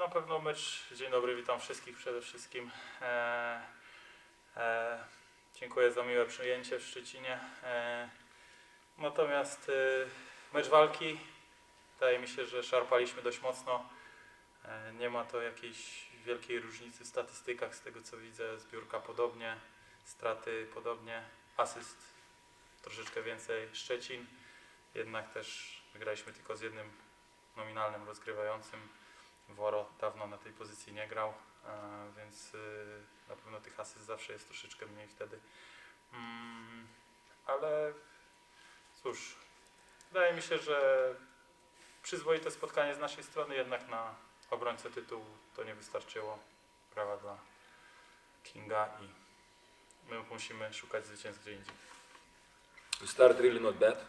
na pewno mecz. Dzień dobry, witam wszystkich przede wszystkim. E, e, dziękuję za miłe przyjęcie w Szczecinie. E, natomiast e, mecz walki, wydaje mi się, że szarpaliśmy dość mocno. E, nie ma to jakiejś wielkiej różnicy w statystykach z tego co widzę. Zbiórka podobnie, straty podobnie, asyst troszeczkę więcej Szczecin. Jednak też wygraliśmy tylko z jednym nominalnym rozgrywającym. Woro dawno na tej pozycji nie grał, e, więc y, na pewno tych asyst zawsze jest troszeczkę mniej wtedy. Mm, ale cóż, wydaje mi się, że przyzwoite spotkanie z naszej strony, jednak na obrońcę tytułu to nie wystarczyło. Brawa dla Kinga i my musimy szukać zwycięstw gdzie indziej. We start really not bad,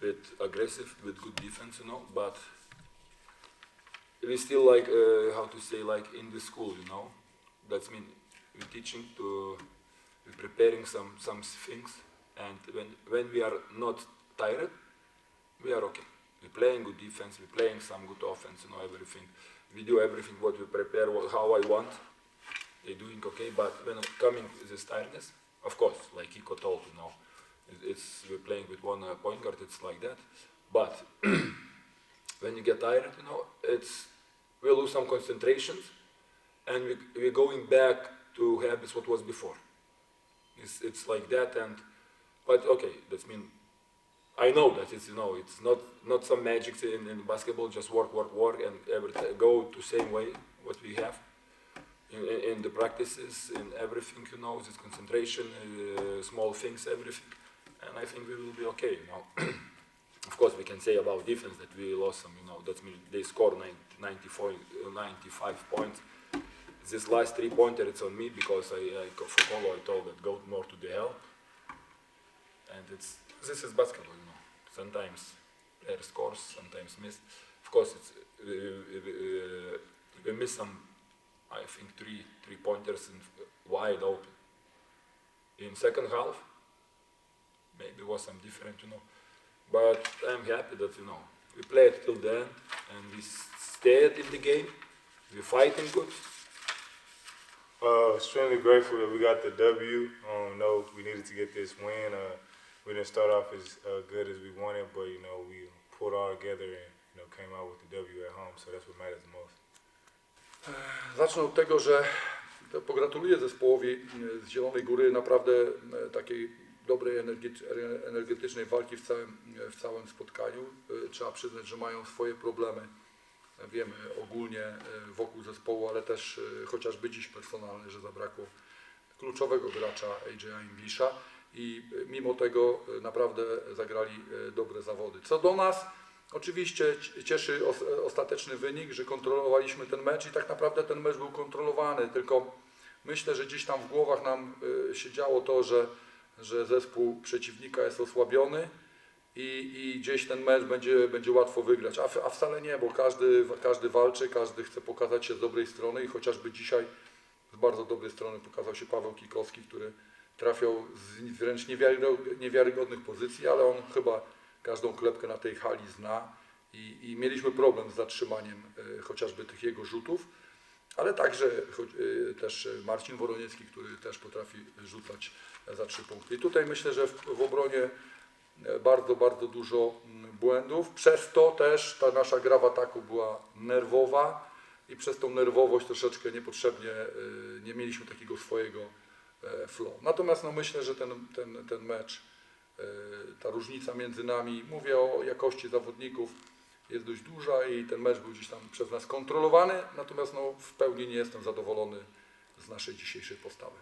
bit aggressive, with good defense, you know, but we still like uh, how to say like in the school, you know. That's mean we're teaching to we're preparing some some things, and when when we are not tired, we are okay. We're playing good defense, we're playing some good offense, you know, everything. We do everything what we prepare, what, how I want. They're doing okay, but when coming this tiredness, of course, like Kiko told, you know, it- it's we're playing with one uh, point guard, it's like that. But when you get tired, you know, it's we lose some concentrations, and we we're going back to habits what was before. It's it's like that, and but okay, that's mean. I know that it's you know it's not not some magic in, in basketball. Just work, work, work, and every go to same way what we have in, in, the practices, in everything. You know, this concentration, uh, small things, everything, and I think we will be okay. Know, of course we can say about defense that we lost some. You know, that they scored 90, 94, uh, 95 points. This last three pointer, it's on me because I, I for Colo I told that go more to the help, and it's this is basketball. You know, sometimes player scores, sometimes miss. Of course, it's uh, uh, we miss some. I think three three pointers and wide open. In second half, maybe was some different, you know. But I'm happy that you know we played till the end and we stayed in the game. We're fighting good. Uh, extremely grateful that we got the W. Um, know we needed to get this win. Uh, we didn't start off as uh, good as we wanted, but you know we pulled all together and you know came out with the W at home. So that's what matters the most. Zacznę od tego, że to pogratuluję zespołowi z Zielonej Góry naprawdę takiej dobrej energety- energetycznej walki w całym, w całym spotkaniu. E, Trzeba przyznać, że mają swoje problemy. E, Wiemy ogólnie e, wokół zespołu, ale też chociażby dziś personalne, że zabrakło kluczowego gracza AJ'a Inglisza i mimo tego naprawdę zagrali dobre zawody. Co do nas, oczywiście cieszy os- ostateczny wynik, że kontrolowaliśmy ten mecz i tak naprawdę ten mecz był kontrolowany, tylko myślę, że gdzieś tam w głowach nam się działo to, że, że zespół przeciwnika jest osłabiony i, i gdzieś ten mecz będzie, będzie łatwo wygrać, a, a wcale nie, bo każdy, każdy walczy, każdy chce pokazać się z dobrej strony i chociażby dzisiaj z bardzo dobrej strony pokazał się Paweł Kikowski, który trafiał z wręcz niewiarygo- niewiarygodnych pozycji, ale on chyba każdą klepkę na tej hali zna i, i mieliśmy problem z zatrzymaniem e, chociażby tych jego rzutów, ale także e, też Marcin Woroniecki, który też potrafi rzucać za trzy punkty. I tutaj myślę, że w, w obronie e, bardzo, bardzo dużo mm, błędów. Przez to też ta nasza gra w ataku była nerwowa i przez tą nerwowość troszeczkę niepotrzebnie e, nie mieliśmy takiego swojego e, flow. Natomiast no myślę, że ten, ten, ten mecz, ta różnica między nami, mówię o jakości zawodników, jest dość duża i ten mecz był gdzieś tam przez nas kontrolowany, natomiast no w pełni nie jestem zadowolony z naszej dzisiejszej postawy.